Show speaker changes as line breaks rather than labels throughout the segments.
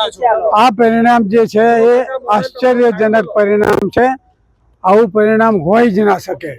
આ પરિણામ જે છે એ આશ્ચર્યજનક પરિણામ છે. આવું પરિણામ હોય જ ના શકે.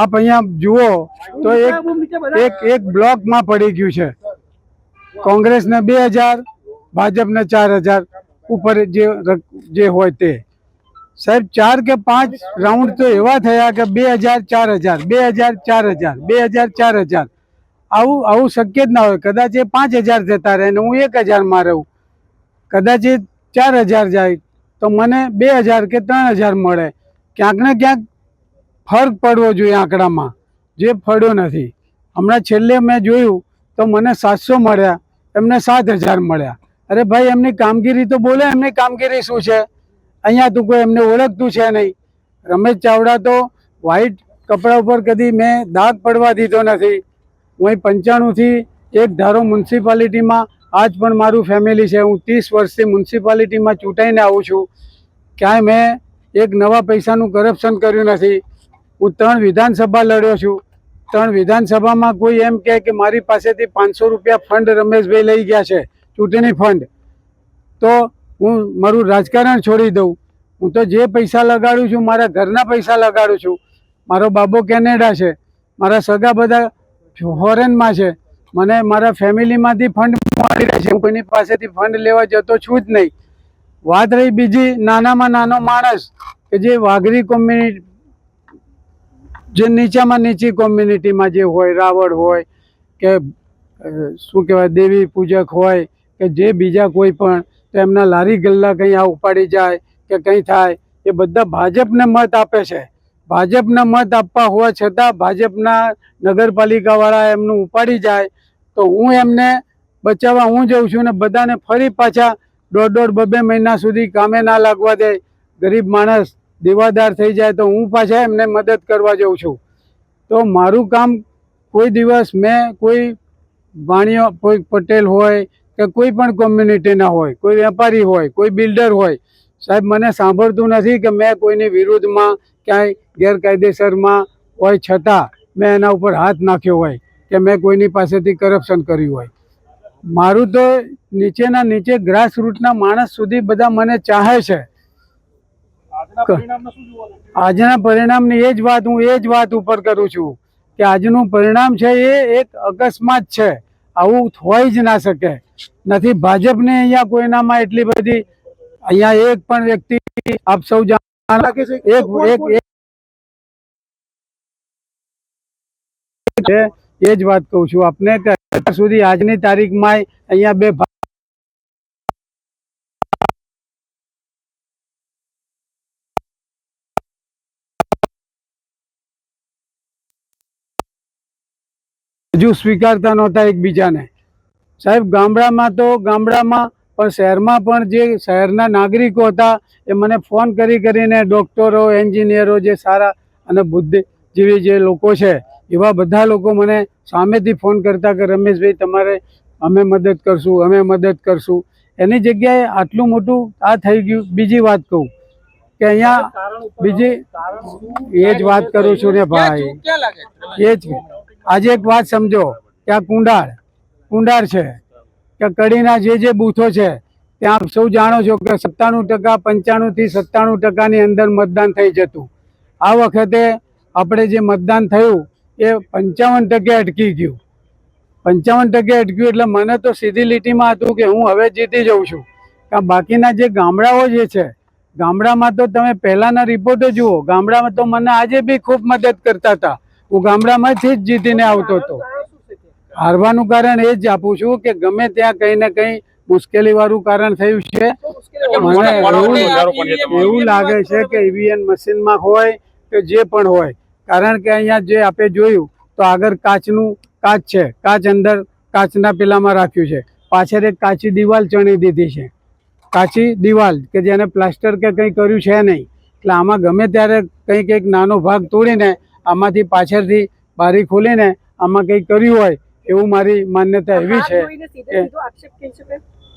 આપ અહીંયા જુઓ તો એક એક બ્લોકમાં પડી ગયું છે. કોંગ્રેસને બે હજાર ભાજપને ચાર હજાર ઉપર જે જે હોય તે. સાહેબ ચાર કે પાંચ રાઉન્ડ તો એવા થયા કે બે હજાર ચાર હજાર બે હજાર ચાર હજાર બે હજાર ચાર હજાર. આવું આવું શક્ય જ ના હોય. કદાચ એ પાંચ હજાર જતા રહે ને હું એક હજારમાં રહું. કદાચ એ ચાર હજાર જાય તો મને બે હજાર કે ત્રણ હજાર મળે. ક્યાંક ને ક્યાંક ફરક પડવો જોઈએ આંકડામાં, જે ફળ્યો નથી. હમણાં છેલ્લે મેં જોયું તો મને સાતસો મળ્યા, એમને સાત હજાર મળ્યા. અરે ભાઈ, એમની કામગીરી તો બોલે, એમની કામગીરી શું છે? અહીંયા તું કોઈ એમને ઓળખતું છે નહીં. રમેશ ચાવડા તો વ્હાઈટ કપડા ઉપર કદી મેં દાગ પડવા દીધો નથી. હું અહીં પંચાણુંથી એક ધારો મ્યુનિસિપાલિટીમાં આજ પણ મારું ફેમિલી છે. હું ત્રીસ વર્ષથી મ્યુનિસિપાલિટીમાં ચૂંટાઈને આવું છું. ક્યાંય મેં એક નવા પૈસાનું કરપ્શન કર્યું નથી. હું ત્રણ વિધાનસભા લડ્યો છું. ત્રણ વિધાનસભામાં કોઈ એમ કહે કે મારી પાસેથી પાંચસો રૂપિયા ફંડ રમેશભાઈ લઈ ગયા છે, ચૂંટણી ફંડ તો હું મારું રાજકારણ છોડી દઉં. હું તો જે પૈસા લગાડું છું, મારા ઘરના પૈસા લગાડું છું. મારો બાબો કેનેડા છે. મારા સગા બધા ફોરેનમાં છે. મને મારા ફેમિલીમાંથી ફંડ મળી રહે છે. હું કોઈની પાસેથી ફંડ લેવા જતો છું જ નહીં. વાત રહી બીજી નાનામાં નાનો માણસ કે જે વાઘરી કોમ્યુનિટી, જે નીચામાં નીચી કોમ્યુનિટીમાં જે હોય, રાવળ હોય કે શું કહેવાય, દેવી પૂજક હોય કે જે બીજા કોઈ પણ, તો એમના લારી ગલ્લા કંઈ આ ઉપાડી જાય કે કંઈ થાય, એ બધા ભાજપને મત આપે છે. ભાજપને મત આપવા હોવા છતાં ભાજપના નગરપાલિકાવાળા એમનું ઉપાડી જાય તો હું એમને બચાવવા હું જઉં છું ને બધાને ફરી પાછા દોઢ દોઢ બબે મહિના સુધી કામે ના લાગવા દે. ગરીબ માણસ દેવાદાર થઈ જાય તો હું પાછા એમને મદદ કરવા જઉં છું. તો મારું કામ કોઈ દિવસ મેં કોઈ વાણિયો, કોઈ પટેલ હોય કે કોઈ પણ કોમ્યુનિટીના હોય, કોઈ વેપારી હોય, કોઈ બિલ્ડર હોય, સાહેબ, મને સાંભળતું નથી કે મેં કોઈની વિરુદ્ધમાં ક્યાંય ગેરકાયદેસરમાં હોય છતાં મેં એના ઉપર હાથ નાખ્યો હોય કે મેં કોઈની પાસેથી કરપ્શન કર્યું હોય. મારું તો નીચેના નીચે ગ્રાસ રૂટના માણસ સુધી બધા મને ચાહે છે. આજના પરિણામની એ જ વાત હું એ જ વાત ઉપર કરું છું કે આજનું પરિણામ છે એ એક અકસ્માત છે. આવું હોય જ ના શકે. નથી ભાજપને અહીંયા કોઈનામાં એટલી બધી અહીંયા એક પણ વ્યક્તિ આપ સૌ એક એક એ જ વાત કહું છું આપને અત્યાર સુધી આજની તારીખમાં અહીંયા બે હજુ સ્વીકારતા નહોતા એકબીજાને. સાહેબ ગામડામાં તો ગામડામાં પણ શહેરમાં પણ જે શહેરના નાગરિકો હતા એ મને ફોન કરી કરીને ડૉક્ટરો એન્જિનિયરો જે સારા અને બુદ્ધિ જેવી જે લોકો છે એવા બધા લોકો મને સામેથી ફોન કરતા કે રમેશભાઈ તમારે અમે મદદ કરશું અમે મદદ કરશું. એની જગ્યાએ આટલું મોટું આ થઈ ગયું. બીજી વાત કહું કે અહીંયા બીજી એ જ વાત કરું છું ને ભાઈ. એ જ આજે એક વાત સમજો કે આ કુંડાળ કુંડાળ છે. કે કડીના જે જે બૂથો છે ત્યાં આપ સૌ જાણો છો કે સત્તાણું ટકા પંચાણુંથી સત્તાણું ટકાની અંદર મતદાન થઈ જતું. આ વખતે આપણે જે મતદાન થયું, એ પંચાવન ટકે અટકી ગયું. પંચાવન ટકે અટક્યું એટલે મને તો સીધી લીટીમાં હતું કે હું હવે જીતી જઉં છું. કારણ બાકીના જે ગામડાઓ જે છે, ગામડામાં તો તમે પહેલાંના રિપોર્ટો જુઓ. ગામડામાં તો મને આજે બી ખૂબ મદદ કરતા હતા. હું ગામડામાંથી જ જીતીને આવતો હતો. હારવાનું કારણ એ જ આપું છું કે ગમે ત્યાં કંઈ ને કંઈ મુશ્કેલી વાળું કારણ થયું છે. મને એવું એવું લાગે છે કે ઈવીએમ મશીનમાં હોય કે જે પણ હોય. કારણ કે અહીંયા જે આપે જોયું તો આગળ કાચનું કાચ છે. કાચ અંદર કાચના પેલામાં રાખ્યું છે. પાછળ એક કાચી દિવાલ ચણી દીધી છે. કાચી દિવાલ કે જેને પ્લાસ્ટર કે કંઈ કર્યું છે નહીં. એટલે આમાં ગમે ત્યારે કંઈક એક નાનો ભાગ તોડીને આમાંથી પાછળથી બારી ખોલીને આમાં કંઈક કર્યું હોય એવું મારી માન્યતા એવી છે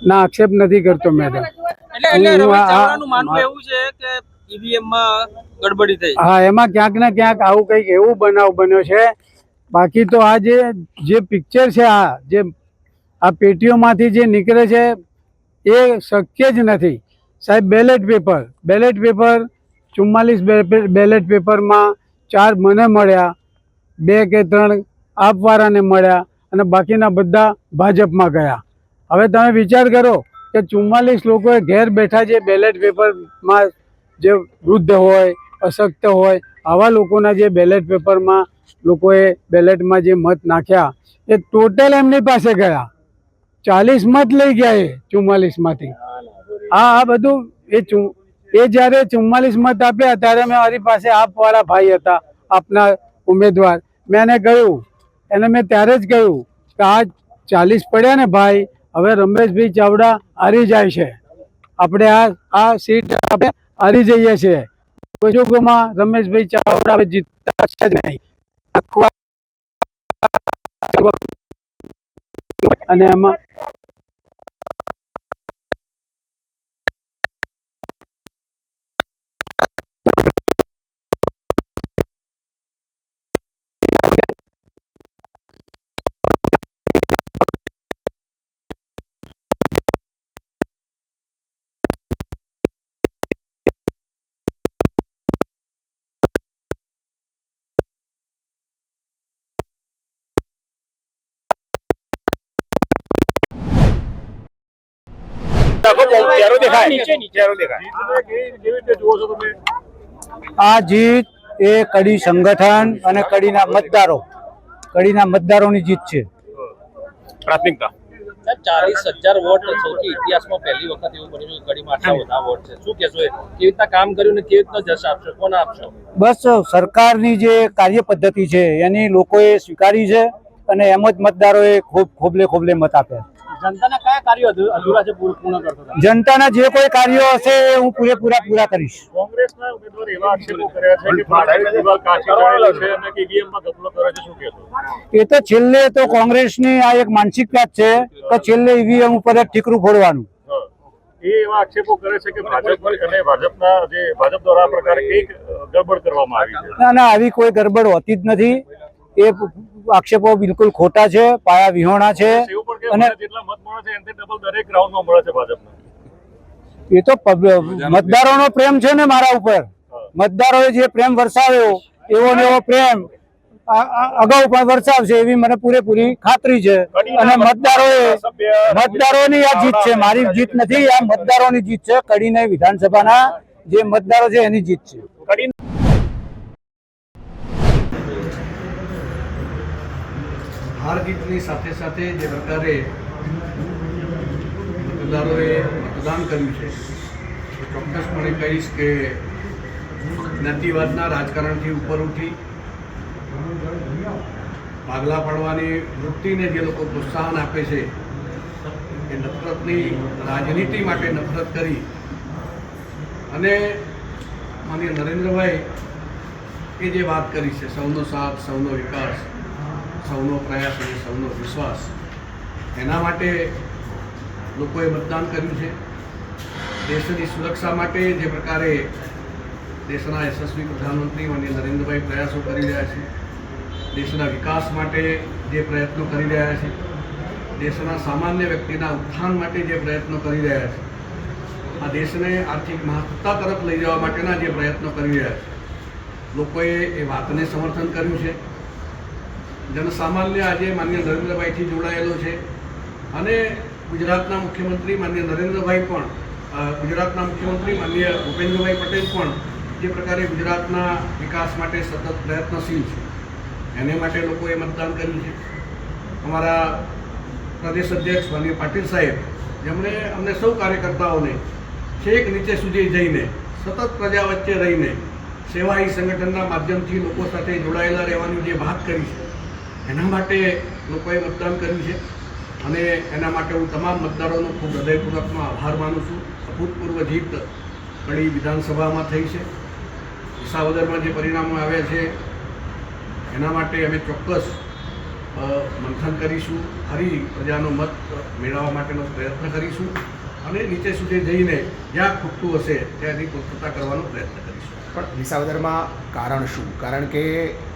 ના આક્ષેપ નથી કરતો મેડમ
એટલે એટલે
હું
રમેશ
આ-
ચાવડાનું માનવું
આ-
એવું છે કે ઈવીએમમાં ગડબડી થઈ.
હા એમાં ક્યાંક ને ક્યાંક આવું કંઈક એવું બનાવ બન્યો છે. બાકી તો આ જે જે પિક્ચર છે આ જે આ પેટીઓમાંથી જે નીકળે છે એ શક્ય જ નથી. સાહેબ બેલેટ પેપર બેલેટ પેપર ચુમ્માલીસ બેલેટ પેપરમાં ચાર મને મળ્યા બે કે ત્રણ આપવાળાને મળ્યા. અને બાકીના બધા ભાજપમાં ગયા. હવે તમે વિચાર કરો કે ચુમ્માલીસ લોકોએ ઘેર બેઠા જે બેલેટ પેપરમાં જે વૃદ્ધ હોય, અશક્ત હોય, આવા લોકોના જે બેલેટ પેપરમાં લોકોએ બેલેટમાં જે મત નાખ્યા, એ ટોટલ એમની પાસે ગયા. ચાલીસ મત લઈ ગયા એ ચુમ્માલીસમાંથી. આ આ બધું એ ચુ, એ જ્યારે ચુમ્માલીસ મત આપ્યા, ત્યારે મેં મારી પાસે આપવાળા ભાઈ હતા, આપના ઉમેદવાર. મેં એને કહ્યું એને મેં ત્યારે જ કહ્યું કે આ ચાલીસ પડ્યા ને ભાઈ, હવે રમેશભાઈ ચાવડા હારી જાય છે. આપણે આ આ સીટ આપણે હારી જઈએ છીએ. જોગમાં રમેશભાઈ ચાવડા જીતતા છે જ નહીં. અને એમાં
આ જીત એ કડી સંગઠન અને કડીના મતદારો કડીના મતદારોની જીત છે.
પ્રાથમિકતા.
ચાલીસ હજાર વોટ સૌથી ઇતિહાસમાં પહેલી વખત એવું બન્યું કડીમાં આટલા બધા વોટ છે. શું કહેશો કેવી રીતના કામ કર્યું ને કેવી રીતના જશ આપશો? કોને આપશો?
બસ સરકારની જે કાર્ય પદ્ધતિ છે એની લોકોએ સ્વીકારી છે અને એમ જ મતદારોએ ખૂબ ખોબલે ખોબલે મત આપ્યા
જનતાના કયા કાર્યો અધૂરા છે પૂર્ણ કરતો
જનતાના જે કોઈ કાર્યો હશે એ હું પૂરેપૂરા પૂરા કરીશ.
કોંગ્રેસના ઉમેદવાર એવા આક્ષેપો કર્યા છે કે ભાજપની દિવાલ કાચી કરેલી છે અને કે EVM માં છે શું કહેશો
એ તો છેલ્લે તો કોંગ્રેસની આ એક માનસિકતા જ છે કે છેલ્લે ઈવીએમ ઉપર જ ઠીકરું ફોડવાનું.
એ એવા આક્ષેપો કરે છે કે ભાજપ અને ભાજપના જે ભાજપ દ્વારા આ પ્રકારે ગરબડ ગડબડ કરવામાં આવી છે.
ના ના આવી કોઈ ગરબડ હોતી જ નથી. એ આક્ષેપો બિલકુલ ખોટા છે પાયા વિહોણા છે અને
જેટલા મત મળે છે એનાથી ડબલ દરેક રાઉન્ડમાં મળે છે ભાજપને.
એ તો મતદારોનો પ્રેમ છે ને મારા ઉપર. મતદારોએ જે પ્રેમ વરસાવ્યો એવો ને એવો પ્રેમ અગાઉ પણ વરસાવશે એવી મને પૂરેપૂરી ખાતરી છે. અને મતદારોએ મતદારોની આ જીત છે મારી જીત નથી આ મતદારોની જીત છે. કડીને વિધાનસભાના જે મતદારો છે એની જીત છે.
કડી
હાર જીતની સાથે સાથે જે પ્રકારે મતદારોએ મતદાન કર્યું છે ચોક્કસપણે કહીશ કે જ્ઞાતિવાદના રાજકારણથી ઉપર ઉઠી, ભાગલા પાડવાની વૃત્તિને જે લોકો પ્રોત્સાહન આપે છે, એ નફરતની રાજનીતિ માટે નફરત કરી. અને માનીય નરેન્દ્રભાઈ એ જે વાત કરી છે, સૌનો સાથ, સૌનો વિકાસ સૌનો પ્રયાસ અને સૌનો વિશ્વાસ. એના માટે લોકોએ મતદાન કર્યું છે. દેશની સુરક્ષા માટે જે પ્રકારે દેશના યશસ્વી પ્રધાનમંત્રી અને નરેન્દ્રભાઈ પ્રયાસો કરી રહ્યા છે. દેશના વિકાસ માટે જે પ્રયત્નો કરી રહ્યા છે. દેશના સામાન્ય વ્યક્તિના ઉત્થાન માટે જે પ્રયત્નો કરી રહ્યા છે. આ દેશને આર્થિક મહત્તા તરફ લઈ જવા માટેના જે પ્રયત્નો કરી રહ્યા છે. લોકોએ એ વાતને સમર્થન કર્યું છે. જનસામાન્ય આજે માન્ય નરેન્દ્રભાઈથી જોડાયેલો છે. અને ગુજરાતના મુખ્યમંત્રી માન્ય નરેન્દ્રભાઈ પણ ગુજરાતના મુખ્યમંત્રી માન્ય ભૂપેન્દ્રભાઈ પટેલ પણ જે પ્રકારે ગુજરાતના વિકાસ માટે સતત પ્રયત્નશીલ છે. એને માટે લોકોએ મતદાન કર્યું છે. અમારા પ્રદેશ અધ્યક્ષ માન્ય પાટીલ સાહેબ, જેમણે અમને સૌ કાર્યકર્તાઓને છેક નીચે સુધી જઈને, સતત પ્રજા વચ્ચે રહીને સેવાઈ સંગઠનના માધ્યમથી લોકો સાથે જોડાયેલા રહેવાની જે વાત કરી છે એના માટે લોકોએ મતદાન કર્યું છે. અને એના માટે હું તમામ મતદારોનો ખૂબ હૃદયપૂર્વકનો આભાર માનું છું. અભૂતપૂર્વ જીત કડી વિધાનસભામાં થઈ છે. વિસાવદરમાં જે પરિણામો આવ્યા છે, એના માટે અમે ચોક્કસ મંથન કરીશું. ફરી પ્રજાનો મત મેળવવા માટેનો પ્રયત્ન કરીશું. અને નીચે સુધી જઈને જ્યાં ખૂટતું હશે ત્યાંથી પૂર્તતા કરવાનો પ્રયત્ન કરીશું.
પણ વિસાવદરમાં કારણ શું? કારણ કે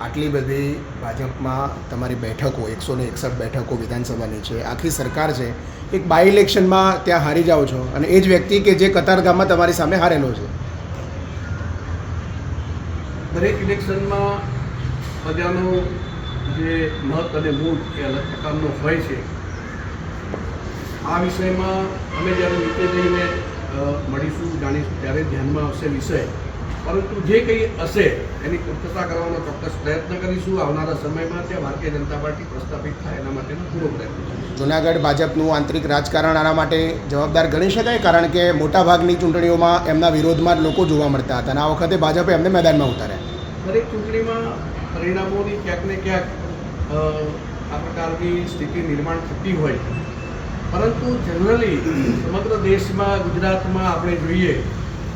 આટલી બધી ભાજપમાં તમારી બેઠકો, એકસો ને એકસઠ બેઠકો વિધાનસભાની છે, આખી સરકાર છે, એક બાય ઇલેક્શનમાં ત્યાં હારી જાઓ છો. અને એ જ વ્યક્તિ કે જે કતારગામમાં તમારી સામે હારેલો છે.
દરેક ઇલેક્શનમાં પ્રજાનો જે મત અને મૂડ એ અલગ પ્રકારનો હોય છે. આ વિષયમાં અમે જ્યારે નીચે જઈને મળીશું, જાણીશું, ત્યારે ધ્યાનમાં આવશે વિષય. પરંતુ જે કંઈ હશે એની પૂર્તતા કરવાનો ચોક્કસ પ્રયત્ન કરીશું. આવનારા સમયમાં ત્યાં ભારતીય જનતા પાર્ટી પ્રસ્થાપિત થાય એના માટેનો પૂરો પ્રયત્ન
જુનાગઢ ભાજપનું આંતરિક રાજકારણ આના માટે જવાબદાર ગણી શકાય કારણ કે મોટાભાગની ચૂંટણીઓમાં એમના વિરોધમાં જ લોકો જોવા મળતા હતા અને આ વખતે ભાજપે એમને મેદાનમાં ઉતાર્યા.
દરેક ચૂંટણીમાં પરિણામોની ક્યાંક ને ક્યાંક આ પ્રકારની સ્થિતિ નિર્માણ થતી હોય પરંતુ જનરલી સમગ્ર દેશમાં ગુજરાતમાં આપણે જોઈએ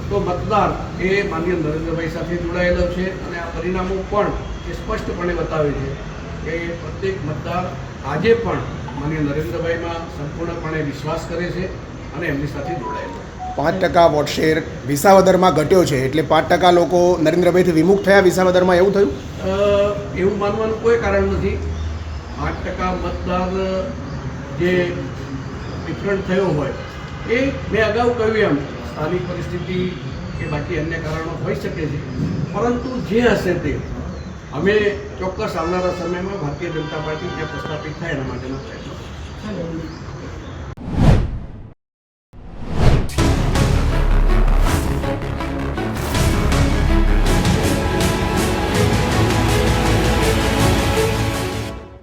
તો મતદાર એ માનીય નરેન્દ્રભાઈ સાથે જોડાયેલો છે અને આ પરિણામો પણ એ સ્પષ્ટપણે બતાવે છે કે પ્રત્યેક મતદાર આજે પણ માનનીય નરેન્દ્રભાઈમાં સંપૂર્ણપણે વિશ્વાસ કરે છે અને એમની સાથે જોડાયેલો
પાંચ ટકા વોટ શેર વિસાવદરમાં ઘટ્યો છે એટલે પાંચ ટકા લોકો નરેન્દ્રભાઈથી વિમુખ થયા વિસાવદરમાં એવું થયું?
એવું માનવાનું કોઈ કારણ નથી. પાંચ ટકા મતદાર જે ડિફરન્ટ થયો હોય એ મેં અગાઉ કહ્યું એમ સ્થાનિક પરિસ્થિતિ કે બાકી અન્ય કારણો હોઈ શકે છે પરંતુ જે હશે તે, અમે ચોક્કસ આવનારા સમયમાં ભારતીય જનતા પાર્ટી જે પ્રસ્થાપિત થાય એના માટેનો પ્રયત્ન.